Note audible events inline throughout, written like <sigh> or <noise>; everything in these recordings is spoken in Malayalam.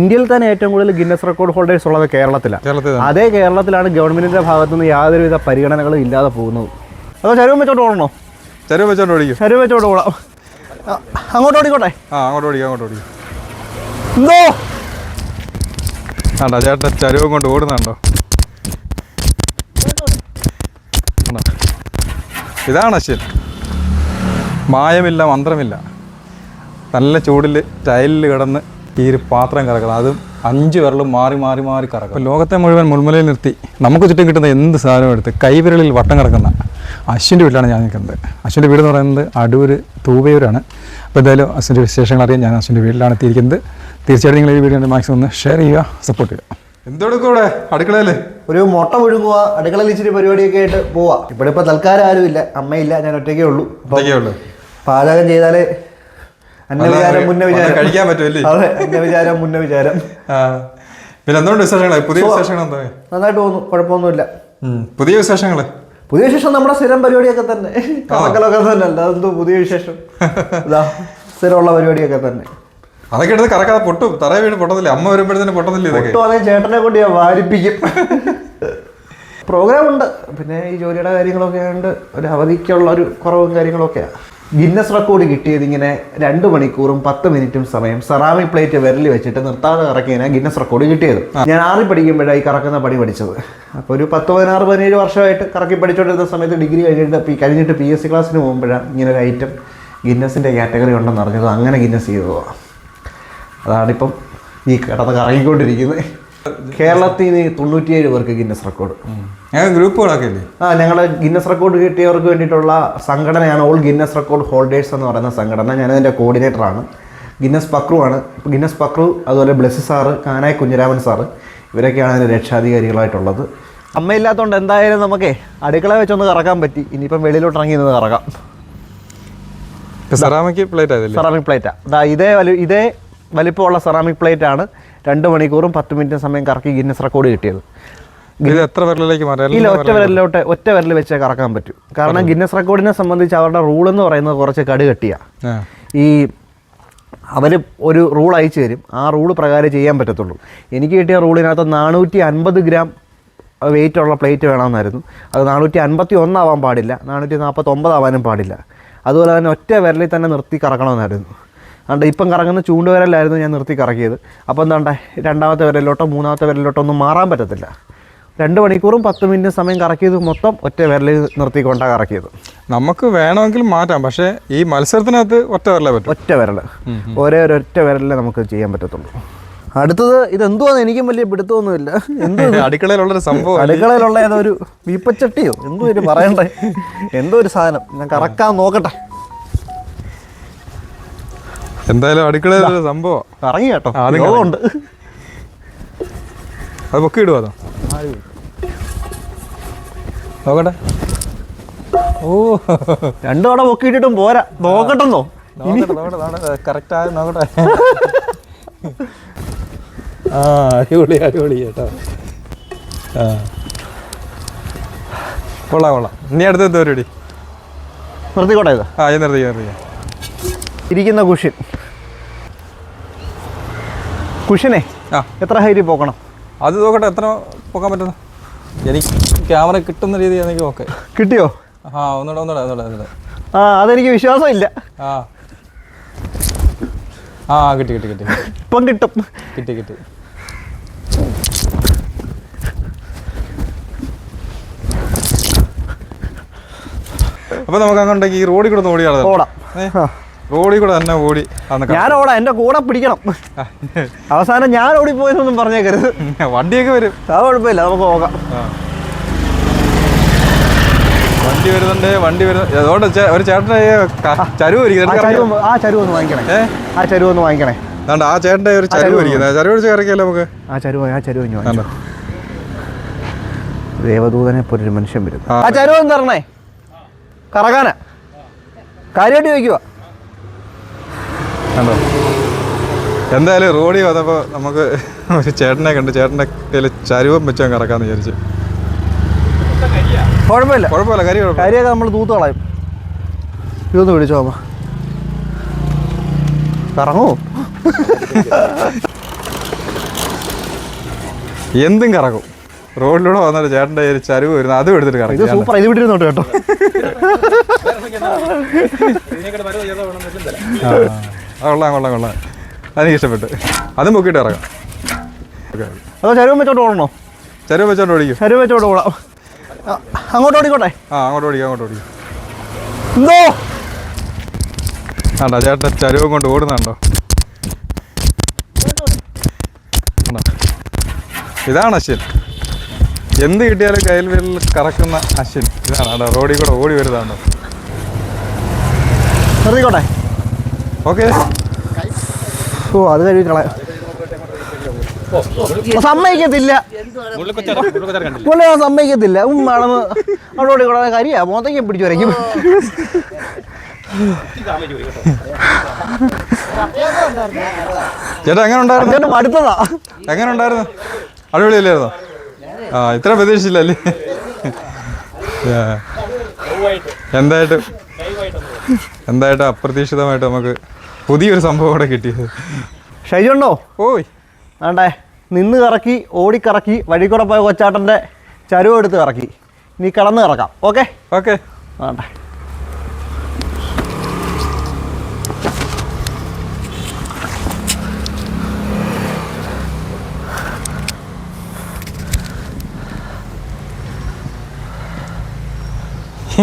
ഇന്ത്യയിൽ തന്നെ ഏറ്റവും കൂടുതൽ ഗിന്നസ് റെക്കോർഡ് ഹോൾഡേഴ്സ് ഉള്ളത് കേരളത്തിലാണ്. അതേ കേരളത്തിലാണ് ഗവൺമെന്റിന്റെ ഭാഗത്തു നിന്ന് യാതൊരുവിധ പരിഗണനകളും ഇല്ലാതെ പോകുന്നത്. അതോ ചരുവം വെച്ചോട്ട് ഓടണോ? ചരുവ് വെച്ചോണ്ട് ഓടിക്കും. ചരുവം വെച്ചോട്ട് ഓടാം. അങ്ങോട്ട് ഓടിക്കോട്ടെ? ആ അങ്ങോട്ട് ഓടിക്കും അങ്ങോട്ട് ഓടിക്കും. എന്തോ? ആണ്ടാ ചരുവും കൊണ്ട് ഓടുന്നുണ്ടോ? ഇതാണ് അശ്വിൻ. മായമില്ല മന്ത്രമില്ല. നല്ല ചൂടിൽ ടൈലിൽ കിടന്ന് ഈ ഒരു പാത്രം കറക്കണം. അത് അഞ്ച് വിരലും മാറി മാറി മാറി കറക്കും ലോകത്തെ മുഴുവൻ മുൾമുലയിൽ നിർത്തി. നമുക്ക് ചുറ്റും കിട്ടുന്ന എന്ത് സാധനവും എടുത്ത് കൈവിരലിൽ വട്ടം കിടക്കുന്ന അശ്വിന്റെ വീട്ടിലാണ് ഞാൻ നിൽക്കുന്നത്. അശ്വിന്റെ വീട് എന്ന് പറയുന്നത് അടൂർ തൂവയൂരാണ്. അപ്പോൾ എന്തായാലും അശ്വിന്റെ വിശേഷങ്ങൾ അറിയാൻ ഞാൻ അശ്വിന്റെ വീട്ടിലാണ് എത്തിയിരിക്കുന്നത്. തീർച്ചയായിട്ടും നിങ്ങൾ ഈ വീഡിയോ മാക്സിമം ഒന്ന് ഷെയർ ചെയ്യുക സപ്പോർട്ട് ചെയ്യുക. എന്തെടുക്കും അടുക്കളയിൽ? ഒരു മുട്ട മുഴുങ്ങുക അടുക്കളയിൽ ഇച്ചിരി പരിപാടിയൊക്കെ ആയിട്ട് പോവാ. ഇവിടെ ഇപ്പൊ തൽക്കാലം ആരുമില്ല അമ്മയില്ല ഞാൻ ഒറ്റയ്ക്കേ ഉള്ളൂ. പാചകം ചെയ്താലേ അന്ന വിചാരം മുന്ന വിചാരം. കഴിക്കാൻ പറ്റുമല്ലേ അതെ അന്ന വിചാരം മുന്ന വിചാരം. പിന്നെ എന്തുകൊണ്ട് വിശേഷങ്ങളെ? പുതിയ വിശേഷങ്ങൾ എന്താ നന്നായിട്ട് തോന്നുന്നു കുഴപ്പമൊന്നുമില്ല. പുതിയ വിശേഷങ്ങൾ? പുതിയ വിശേഷം നമ്മുടെ സ്ഥിരം പരിപാടിയൊക്കെ തന്നെ. കണക്കലൊക്കെ തന്നെ അല്ല അതെന്തോ പുതിയ വിശേഷം. സ്ഥിരമുള്ള പരിപാടിയൊക്കെ തന്നെ. അതൊക്കെ എടുത്ത് കറക്കാതെ പൊട്ടും. തറ വീട് പൊട്ടത്തില്ല? അമ്മ വരുമ്പോഴത്തേന് പൊട്ടത്തില്ല ഇതൊക്കെ? അതേ ചേട്ടനെ കൊണ്ട് ഞാൻ വാരിപ്പിക്കും. പ്രോഗ്രാം ഉണ്ട് പിന്നെ ഈ ജോലിയുടെ കാര്യങ്ങളൊക്കെ ആയതുകൊണ്ട് ഒരു അവധിക്കുള്ള ഒരു കുറവും കാര്യങ്ങളൊക്കെയാണ് ഗിന്നസ് റെക്കോർഡ് കിട്ടിയത് ഇങ്ങനെ രണ്ട് മണിക്കൂറും പത്ത് മിനിറ്റും സമയം സെറാമിക് പ്ലേറ്റ് വിരൽ വെച്ചിട്ട് നിർത്താതെ കറക്കിയതിനാണ് ഗിന്നസ് റെക്കോർഡ് കിട്ടിയത്. ഞാൻ ആറി പഠിക്കുമ്പോഴാണ് ഈ കറക്കുന്ന പണി പഠിച്ചത്. അപ്പോൾ ഒരു പത്ത് പതിനാറ് പതിനേഴ് വർഷമായിട്ട് കറക്കി പഠിച്ചുകൊണ്ടിരുന്ന സമയത്ത് ഡിഗ്രി കഴിഞ്ഞിട്ട് പി- കഴിഞ്ഞിട്ട് പി എസ് സി ക്ലാസ്സിന് പോകുമ്പോഴാണ് ഇങ്ങനെ ഒരു ഐറ്റം ഗിന്നസിന്റെ കാറ്റഗറി ഉണ്ടെന്ന് അറിഞ്ഞത്. അങ്ങനെ ഗിന്നസ് ചെയ്തതാണ് അതാണിപ്പം ഈ കിടന്ന് കറങ്ങിക്കൊണ്ടിരിക്കുന്നത്. കേരളത്തിൽ നിന്ന് തൊണ്ണൂറ്റിയേഴ് പേർക്ക് ഗിന്നസ് റെക്കോർഡ് ഗ്രൂപ്പുകളൊക്കെ ഇല്ലേ? ആ ഞങ്ങൾ ഗിന്നസ് റെക്കോർഡ് കിട്ടിയവർക്ക് വേണ്ടിയിട്ടുള്ള സംഘടനയാണ് ഓൾ ഗിന്നസ് റെക്കോർഡ് ഹോൾഡേഴ്സ് എന്ന് പറയുന്ന സംഘടന. ഞാനതിന്റെ കോർഡിനേറ്ററാണ് ഗിന്നസ് പക്രു ആണ്. ഗിന്നസ് പക്രു അതുപോലെ ബ്ലെസ് സാറ് കാനായ കുഞ്ഞിരാമൻ സാറ് ഇവരൊക്കെയാണ് അതിന്റെ രക്ഷാധികാരികളായിട്ടുള്ളത്. അമ്മയില്ലാത്തതുകൊണ്ട് എന്തായാലും നമുക്കേ അടുക്കള വെച്ചൊന്ന് കറക്കാൻ പറ്റി. ഇനിയിപ്പം വെളിയിലോട്ട് ഇറങ്ങി നിന്ന് കറക്കാം. സെറാമിക് പ്ലേറ്റ് സെറാമിക് പ്ലേറ്റാ ഇതേ വലി ഇതേ വലിപ്പമുള്ള സെറാമിക് പ്ലേറ്റ് ആണ്. രണ്ട് മണിക്കൂറും പത്ത് മിനിറ്റും സമയം കറക്കി ഗിന്നസ് റെക്കോർഡ് കിട്ടിയത്. എത്ര വിരലിലേക്ക് മാറി? ഇല്ല ഒറ്റ വിരലിലോട്ട് ഒറ്റ വിരൽ വെച്ചേ കറക്കാൻ പറ്റും. കാരണം ഗിന്നസ് റെക്കോർഡിനെ സംബന്ധിച്ച് അവരുടെ റൂൾ എന്ന് പറയുന്നത് കുറച്ച് കടുകട്ടിയാണ്. ഈ അവർ ഒരു റൂൾ അയച്ചു തരും. ആ റൂൾ പ്രകാരം ചെയ്യാൻ പറ്റത്തുള്ളൂ. എനിക്ക് കിട്ടിയ റൂളിനകത്ത് നാനൂറ്റി അൻപത് ഗ്രാം വെയിറ്റ് ഉള്ള പ്ലേറ്റ് വേണമെന്നായിരുന്നു. അത് നാനൂറ്റി അൻപത്തി ഒന്നാവാൻ പാടില്ല. നാനൂറ്റി നാൽപ്പത്തൊമ്പതാവാനും പാടില്ല. അതുപോലെ തന്നെ ഒറ്റ വിരലിൽ തന്നെ നിർത്തി കറക്കണമെന്നായിരുന്നു. അതുകൊണ്ട് ഇപ്പം കറങ്ങുന്ന ചൂണ്ടുവിരലായിരുന്നു ഞാൻ നിർത്തി കറക്കിയത്. അപ്പോൾ എന്താണ്ടേ രണ്ടാമത്തെ വിരലിലോട്ടോ മൂന്നാമത്തെ വിരലിലോട്ടോ ഒന്നും മാറാൻ പറ്റത്തില്ല. രണ്ട് മണിക്കൂറും പത്ത് മിനിറ്റ് സമയം കറക്കിയത് മൊത്തം ഒറ്റ വിരലിൽ നിർത്തിക്കൊണ്ടാണ് കറക്കിയത്. നമുക്ക് വേണമെങ്കിൽ മാറ്റാം പക്ഷേ ഈ മത്സരത്തിനകത്ത് ഒറ്റ വിരലേ പറ്റും. ഒറ്റ വിരൽ ഒരേ ഒരു ഒറ്റ വിരലേ നമുക്ക് ചെയ്യാൻ പറ്റത്തുള്ളൂ. അടുത്തത് ഇത് എന്തുവാന്ന് എനിക്കും വലിയ പിടുത്തമൊന്നുമില്ല. എന്തോ <laughs> അടുക്കളയിലുള്ളൊരു സംഭവം. അടുക്കളയിലുള്ള ഏതോ ഒരു വീപ്പച്ചട്ടിയോ? എന്തോ ഒരു പറയണ്ടേ? എന്തോ ഒരു സാധനം. ഞാൻ കറക്കാൻ നോക്കട്ടെ. എന്തായാലും അടുക്കള സംഭവം. ഇറങ്ങി കേട്ടോ. ആ, അതും പൊക്കി ഇടുവോ അതോ? നോക്കട്ടെ. ഓ. രണ്ടു തവണ പൊക്കിയിട്ടിട്ടും പോരാ. നോക്കട്ടെന്നോ. നോക്കട്ടെ കറക്റ്റ് ആ അടിപൊളി അടിപൊളി കേട്ടോ. ആ. കൊള്ളാം കൊള്ളാം. നീ അടുത്ത എന്താ നിർത്തിക്കോട്ടെ ആ ഞാൻ നിർത്തി നിർത്തി ഇരിക്കുന്ന കുഷൻ കുഷനെ ആ. എത്ര ഹൈറ്റ് പോക്കണം? അത് നോക്കട്ടെ എത്ര പോക്കാൻ പറ്റുന്നു? എനിക്ക് ക്യാമറ കിട്ടുന്ന രീതിയിൽ എനിക്ക് ഓക്കെ. കിട്ടിയോ? ആ ഒന്നുകൂടെ ഒന്നുകൂടെ ഒന്നുകൂടെ ഒന്നുകൂടെ. ആ അതെനിക്ക് വിശ്വാസമില്ല. ആ. ആ കിട്ടി കിട്ടി കിട്ടി. ഇപ്പം കിട്ടും കിട്ടി. കിട്ടി അപ്പൊ നമുക്ക് അങ്ങോട്ടേക്ക് ഈ റോഡിൽ കൂടെ ഓടിയാണ് ഓടാം. ആ. റോഡിൽ കൂടെ തന്നെ ഓടി ഞാൻ ഓടാ എന്റെ കൂടെ പിടിക്കണം. അവസാനം ഞാൻ ഓടിപ്പോയെന്നൊന്നും പറഞ്ഞേക്കരുത്. <laughs> വണ്ടിയൊക്കെ വരും. അത് കുഴപ്പമില്ല നമുക്ക് നോക്കാം. വണ്ടി വരുന്നുണ്ട് വണ്ടി വരുന്നു. അതുകൊണ്ട് ഒരു ചേട്ടന്റെ ചരുവ് ആ ചരുവ് ഒന്ന്- വാങ്ങിക്കണേ. ആ ചരുവ് ഒന്ന് വാങ്ങിക്കണേ. അതുകൊണ്ട് ആ ചേട്ടന്റെ ഒരു ചരുവ് ഇരിക്കുന്നത് ചരുവ് അടിച്ച് കറക്കിയല്ലോ നമുക്ക്? ആ ചരുവ് ആ ചരുവ്. കണ്ടോ ദേവദൂതനെ പോലെ ഒരു മനുഷ്യൻ വരും ആ. ചരുവ് ഒന്ന് തരണേ കറകാന. കാര്യമായിട്ട് ചോദിക്കുക കണ്ടോ? എന്തായാലും റോഡിൽ വന്നപ്പോൾ നമുക്ക് ഒരു ചേട്ടനെ കണ്ട്. ചേട്ടന്റെ കയ്യിൽ ചരുവം വെച്ച് അങ്ങ് കറക്കാന്ന് വിചാരിച്ചു. കുഴപ്പമില്ല. കുഴപ്പമില്ല. കരി കരിയൊക്കെ നമ്മൾ തൂത്ത് കളയും. ഇതൊന്ന് പിടിച്ചോ അമ്മ. കറങ്ങൂ? എന്തും കറങ്ങും. റോഡിലൂടെ വന്നിട്ട് ചേട്ടന്റെ ഒരു ചരിവ് വരുന്നു അതും എടുത്തിട്ട് ഇത് കറക്കും സൂപ്പർ ഇത് വിട്ടിരുന്നോട്ട് കേട്ടോ. കൊള്ളാം കൊള്ളാം കൊള്ളാം. അതെനിക്ക് ഇഷ്ടപ്പെട്ടു. അതും പൊക്കിയിട്ട് ഇറങ്ങാം. ഓക്കെ. അതോ ചരുവം വെച്ചോട്ട് ഓടണോ? ചരിവ് വെച്ചോട്ട് ഓടിക്കും. ചരുവം വെച്ചോട്ട് ഓടാം. അങ്ങോട്ട് ഓടിക്കോട്ടെ? ആ അങ്ങോട്ട് ഓടിക്കാം അങ്ങോട്ട് ഓടിക്കും. എന്തോ? ആണ്ടാ ചേട്ടൻ ചരുവ് കൊണ്ട് ഓടുന്നുണ്ടോ? ഇതാണ് അശ്വിൻ. എന്ത് കിട്ടിയാലും കയ്യിൽ വിരലിൽ കറക്കുന്ന അശ്വിൻ. ഇതാണ് റോഡിൽ കൂടെ ഓടി വരുന്നതാണ്ടോ നിർത്തിക്കോട്ടെ? ഓക്കെ. ഓ അത് കഴുകി കളയാം. സമ്മതിക്കത്തില്ല. പുള്ളി ഞാൻ സമ്മതിക്കത്തില്ല. ഉമ്മാണെന്ന് അവിടെ കൂടെ കരിയാ. മോത്തേക്ക് പിടിച്ചു വരയ്ക്കും. ചേട്ടാ എങ്ങനെ ഉണ്ടായിരുന്നു? ചേട്ടാ അടുത്തതാ എങ്ങനെ ഉണ്ടായിരുന്നു? അടിപൊളിയല്ലായിരുന്നോ? ആ ഇത്ര പ്രതീക്ഷിച്ചില്ല അല്ലേ? എന്തായിട്ടും? എന്തായിട്ടും അപ്രതീക്ഷിതമായിട്ട് നമുക്ക് പുതിയൊരു സംഭവം കൂടെ കിട്ടിയത്? ഷൈജുണ്ടോ ഓയ്. വേണ്ടേ. നിന്ന് കറക്കി ഓടിക്കറക്കി വഴി കൂടെ പോയ കൊച്ചാട്ടന്റെ ചരുവെടുത്ത് കറക്കി. ഇനി കിടന്ന് കറക്കാം ഓക്കെ? ഓക്കെ. വേണ്ടേ.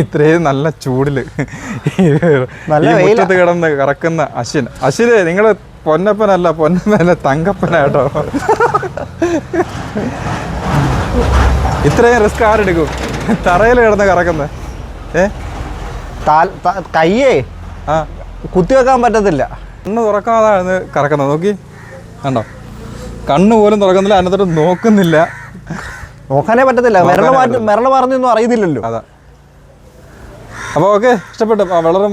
ഇത്രയും നല്ല ചൂടിൽ നല്ല. മുറ്റത്ത് കിടന്ന് കറക്കുന്ന അശ്വിൻ. അശ്വിന് നിങ്ങൾ പൊന്നപ്പനല്ല പൊന്നപ്പനല്ല തങ്കപ്പനാട്ടോ. ഇത്രയും റിസ്ക് ആരെടുക്കും തറയിൽ കിടന്ന് കറക്കുന്ന. ഏ? കയ്യേ ആ. കുത്തി വെക്കാൻ പറ്റത്തില്ല. കണ്ണ് തുറക്കാതാണ് കറക്കുന്നത്. നോക്കി. കണ്ടോ? കണ്ണ് പോലും തുറക്കുന്നില്ല അതിനകത്തോട്ട് നോക്കുന്നില്ല. നോക്കാനേ പറ്റത്തില്ല. വിരൾ മാറ്റി പറഞ്ഞൊന്നും അറിയുന്നില്ലല്ലോ അതാ. അപ്പോൾ ഓക്കെ ഇഷ്ടപ്പെട്ടു. വളരെ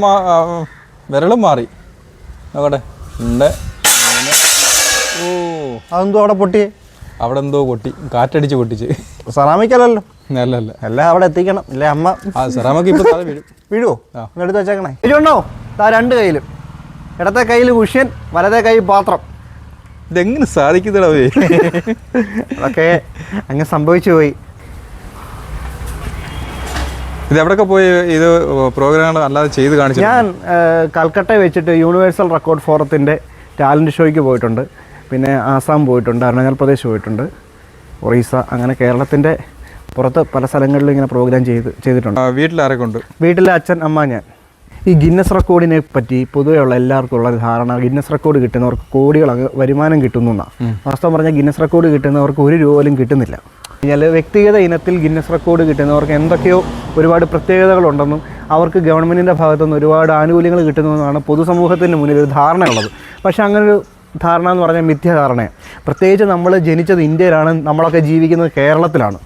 വിരളും മാറി. നോക്കട്ടെ. ഉണ്ട്. ഓ. അതെന്തോ അവിടെ പൊട്ടി? അവിടെ എന്തോ പൊട്ടി. കാറ്റടിച്ച് പൊട്ടിച്ച്. സറാമിക്കല്ലല്ലോ. അല്ല അല്ല. എല്ലാം അവിടെ എത്തിക്കണം. ഇല്ലേ അമ്മ? ആ സെറാമക്ക് ഇപ്പോൾ തല വീഴും. വീഴുവോ? ആ. എടുത്ത് വെച്ചേക്കണേ. ഇതുണ്ടോ താ രണ്ട് കയ്യിലും. ഇടത്തെ കയ്യിൽ കുഷ്യൻ വലത്തെ കൈ പാത്രം. ഇതെങ്ങനെ സാധിക്കുന്നതേ അതൊക്കെ അങ്ങ് സംഭവിച്ചു പോയി. ഇത് എവിടെയൊക്കെ പോയി ഇത് പ്രോഗ്രാം അല്ലാതെ ചെയ്ത് കാണിച്ചു ഞാൻ കൽക്കട്ട വെച്ചിട്ട് യൂണിവേഴ്സൽ റെക്കോർഡ് ഫോറത്തിന്റെ ടാലന്റ് ഷോയ്ക്ക് പോയിട്ടുണ്ട്. പിന്നെ ആസാം പോയിട്ടുണ്ട് അരുണാചൽ പ്രദേശ് പോയിട്ടുണ്ട് ഒറീസ അങ്ങനെ കേരളത്തിന്റെ പുറത്ത് പല സ്ഥലങ്ങളിലും ഇങ്ങനെ പ്രോഗ്രാം ചെയ്ത് ചെയ്തിട്ടുണ്ട്. വീട്ടിൽ ആരൊക്കെ ഉണ്ട്? വീട്ടിലെ അച്ഛൻ അമ്മ ഞാൻ. ഈ ഗിന്നസ് റെക്കോർഡിനെ പറ്റി പൊതുവെയുള്ള എല്ലാവർക്കും ഉള്ള ധാരണ ഗിന്നസ് റെക്കോർഡ് കിട്ടുന്നവർക്ക് കോടികൾ വരുമാനം കിട്ടുന്നു എന്നാണ് വാസ്തവം പറഞ്ഞാൽ ഗിന്നസ് റെക്കോർഡ് കിട്ടുന്നവർക്ക് ഒരു രൂപ പോലും കിട്ടുന്നില്ല. കഴിഞ്ഞാൽ വ്യക്തിഗത ഇനത്തിൽ ഗിന്നസ് റെക്കോർഡ് കിട്ടുന്നവർക്ക് എന്തൊക്കെയോ ഒരുപാട് പ്രത്യേകതകളുണ്ടെന്നും അവർക്ക് ഗവൺമെന്റിന്റെ ഭാഗത്തുനിന്ന് ഒരുപാട് ആനുകൂല്യങ്ങൾ കിട്ടുന്നതെന്നാണ് പൊതുസമൂഹത്തിന് മുന്നിൽ ഒരു ധാരണയുള്ളത്. പക്ഷേ അങ്ങനൊരു ധാരണ എന്ന് പറഞ്ഞാൽ മിഥ്യാധാരണയാണ് പ്രത്യേകിച്ച് നമ്മൾ ജനിച്ചത് ഇന്ത്യയിലാണ് നമ്മളൊക്കെ ജീവിക്കുന്നത് കേരളത്തിലാണ്.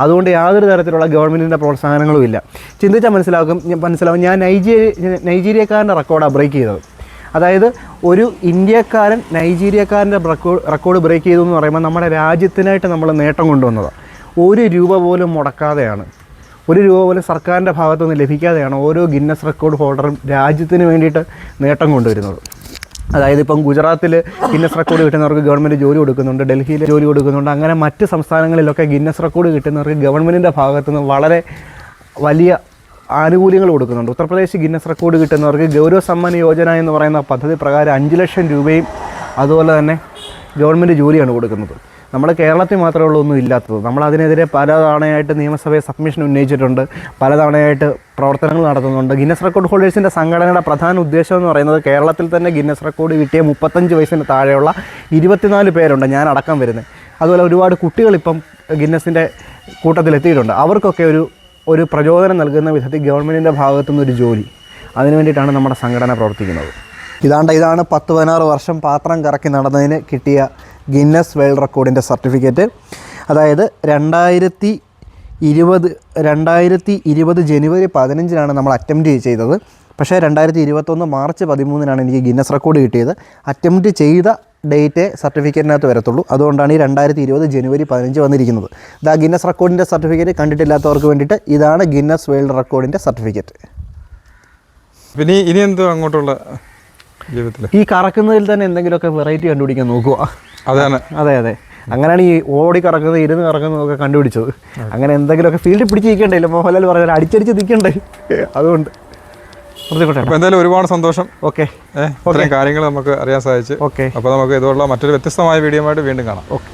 അതുകൊണ്ട് യാതൊരു തരത്തിലുള്ള ഗവൺമെന്റിന്റെ പ്രോത്സാഹനങ്ങളും ഇല്ല. ചിന്തിച്ചാൽ മനസ്സിലാക്കും മനസ്സിലാവും ഞാൻ നൈജീരിയ നൈജീരിയക്കാരന്റെ റെക്കോർഡാണ് ബ്രേക്ക് ചെയ്തത്. അതായത് ഒരു ഇന്ത്യക്കാരൻ നൈജീരിയക്കാരന്റെ റെക്കോർഡ് റെക്കോർഡ് ബ്രേക്ക് ചെയ്തു എന്ന് പറയുമ്പോൾ നമ്മുടെ രാജ്യത്തിനായിട്ട് നമ്മൾ നേട്ടം കൊണ്ടുവന്നതാണ് ഒരു രൂപ പോലും മുടക്കാതെയാണ്. ഒരു രൂപ പോലും സർക്കാരിന്റെ ഭാഗത്തുനിന്ന് ലഭിക്കാതെയാണ് ഓരോ ഗിന്നസ് റെക്കോർഡ് ഹോൾഡറും രാജ്യത്തിന് വേണ്ടിയിട്ട് നേട്ടം കൊണ്ടുവരുന്നത്. അതായത് ഇപ്പം ഗുജറാത്തിൽ ഗിന്നസ് റെക്കോർഡ് കിട്ടുന്നവർക്ക് ഗവൺമെന്റ് ജോലി കൊടുക്കുന്നുണ്ട് ഡൽഹിയിൽ ജോലി കൊടുക്കുന്നുണ്ട് അങ്ങനെ മറ്റ് സംസ്ഥാനങ്ങളിലൊക്കെ ഗിന്നസ് റെക്കോർഡ് കിട്ടുന്നവർക്ക് ഗവൺമെന്റിന്റെ ഭാഗത്തുനിന്ന് വളരെ വലിയ ആനുകൂല്യങ്ങൾ കൊടുക്കുന്നുണ്ട്. ഉത്തർപ്രദേശ് ഗിന്നസ് റെക്കോർഡ് കിട്ടുന്നവർക്ക് ഗൗരവ സമ്മാന യോജന എന്ന് പറയുന്ന പദ്ധതി പ്രകാരം അഞ്ച് ലക്ഷം രൂപയും അതുപോലെ തന്നെ ഗവൺമെന്റ് ജോലിയാണ് കൊടുക്കുന്നത്. നമ്മുടെ കേരളത്തിൽ മാത്രമേ ഉള്ളൂ ഒന്നും ഇല്ലാത്തത്. നമ്മൾ അതിനെതിരെ പല തവണയായിട്ട് നിയമസഭയെ സബ്മിഷൻ ഉന്നയിച്ചിട്ടുണ്ട്. പല തവണയായിട്ട് പ്രവർത്തനങ്ങൾ നടത്തുന്നുണ്ട്. ഗിന്നസ് റെക്കോർഡ് ഹോൾഡേഴ്സിന്റെ സംഘടനയുടെ പ്രധാന ഉദ്ദേശം എന്ന് പറയുന്നത് കേരളത്തിൽ തന്നെ ഗിന്നസ് റെക്കോർഡ് കിട്ടിയ മുപ്പത്തഞ്ച് വയസ്സിന് താഴെയുള്ള ഇരുപത്തിനാല് പേരുണ്ട് ഞാൻ അടക്കം വരുന്നത്. അതുപോലെ ഒരുപാട് കുട്ടികളിപ്പം ഗിന്നസിന്റെ കൂട്ടത്തിലെത്തിയിട്ടുണ്ട്. അവർക്കൊക്കെ ഒരു ഒരു പ്രചോദനം നൽകുന്ന വിധത്തിൽ ഗവൺമെന്റിന്റെ ഭാഗത്തുനിന്ന് ഒരു ജോലി. അതിനു വേണ്ടിയിട്ടാണ് നമ്മുടെ സംഘടന പ്രവർത്തിക്കുന്നത്. ഇതാണ്ട് ഇതാണ് പത്ത് പതിനാറ് വർഷം പാത്രം കറക്കി നടന്നതിന് കിട്ടിയ ഗിന്നസ് വേൾഡ് റെക്കോർഡിന്റെ സർട്ടിഫിക്കറ്റ്. അതായത് രണ്ടായിരത്തി ഇരുപത് രണ്ടായിരത്തി ഇരുപത് ജനുവരി പതിനഞ്ചിനാണ് നമ്മൾ അറ്റംപ്റ്റ് ചെയ്തത്. പക്ഷേ രണ്ടായിരത്തി ഇരുപത്തൊന്ന് മാർച്ച് പതിമൂന്നിനാണ് എനിക്ക് ഗിന്നസ് റെക്കോർഡ് കിട്ടിയത്. അറ്റംപ്റ്റ് ചെയ്ത ഡേറ്റ് സർട്ടിഫിക്കറ്റിനകത്ത് വരത്തുള്ളൂ. അതുകൊണ്ടാണ് ഈ രണ്ടായിരത്തി ഇരുപത് ജനുവരി പതിനഞ്ച് വന്നിരിക്കുന്നത്. ഇതാ ഗിന്നസ് റെക്കോർഡിന്റെ സർട്ടിഫിക്കറ്റ് കണ്ടിട്ടില്ലാത്തവർക്ക് വേണ്ടിയിട്ട് ഇതാണ് ഗിന്നസ് വേൾഡ് റെക്കോർഡിന്റെ സർട്ടിഫിക്കറ്റ്. പിന്നെ ഇനി എന്തോ അങ്ങോട്ടുള്ള ജീവിതത്തിൽ ഈ കറക്കുന്നതിൽ തന്നെ എന്തെങ്കിലുമൊക്കെ വെറൈറ്റി കണ്ടുപിടിക്കാൻ നോക്കുക അതാണ്. അതെ അതെ. അങ്ങനെയാണ് ഈ ഓടി കറക്കുന്നത് ഇരുന്ന് കറക്കുന്നതൊക്കെ കണ്ടുപിടിച്ചത്. അങ്ങനെ എന്തെങ്കിലുമൊക്കെ ഫീൽഡിൽ പിടിച്ച് നിൽക്കണ്ടേ മോഹൻലാൽ പറഞ്ഞാൽ അടിച്ചടിച്ച് നിൽക്കണ്ടേ? അതുകൊണ്ട്. അപ്പോൾ എന്തായാലും ഒരുപാട് സന്തോഷം. ഓക്കെ. ഇത്രയും കാര്യങ്ങൾ നമുക്ക് അറിയാൻ സാധിച്ചു. ഓക്കെ. അപ്പോൾ നമുക്ക് ഇതുപോലുള്ള മറ്റൊരു വ്യത്യസ്തമായ വീഡിയോ ആയിട്ട് വീണ്ടും കാണാം. ഓക്കെ.